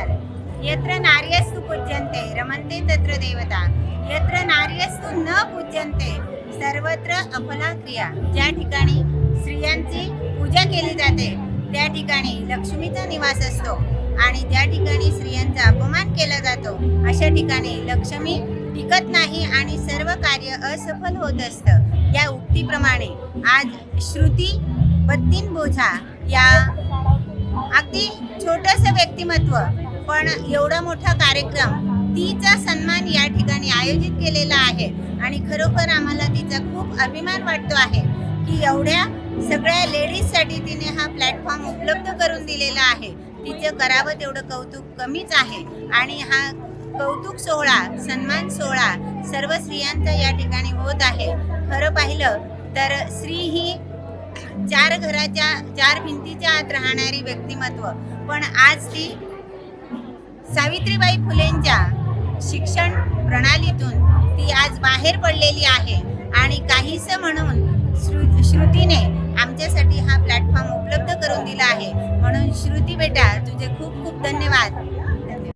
नमस्कार यत्र नार्यस्तु पूज्यन्ते रमन्ते तत्र देवता. यत्र नार्यस्तु न पूज्यन्ते सर्वत्र अफला क्रिया. ज्या ठिकाणी स्त्रियांची पूजा केली जाते त्या ठिकाणी लक्ष्मीचा निवास असतो आणि ज्या ठिकाणी स्त्रियांचा अपमान केला जातो अशा ठिकाणी लक्ष्मी टिकत नाही आणि सर्व कार्य असफल होत असतं. या उक्तीप्रमाणे आज श्रुती बत्तीन बोझा या अगदी छोटस व्यक्तिमत्व पण एवढा मोठा कार्यक्रम तिचा सन्मान या ठिकाणी आयोजित केलेला आहे. आणि खरोखर आम्हाला तिचा खूप अभिमान वाटतो आहे की एवढ्या सगळ्या लेडीजसाठी तिने हा प्लॅटफॉर्म उपलब्ध करून दिलेला आहे. तिचं करावं तेवढं कौतुक कमीच आहे. आणि हा कौतुक सोहळा सन्मान सोहळा सर्व स्त्रियांचा या ठिकाणी होत आहे. खरं पाहिलं तर स्त्री ही चार घराच्या चार भिंतीच्या आत राहणारी व्यक्तिमत्व. पण आज ती सावित्रीबाई फुलेंच्या शिक्षण प्रणालीतून ती आज बाहेर पडलेली आहे. आणि काहीस म्हणून श्रु श्रुतीने आमच्यासाठी हा प्लॅटफॉर्म उपलब्ध करून दिला आहे. म्हणून श्रुती बेटा तुझे खूप खूप धन्यवाद.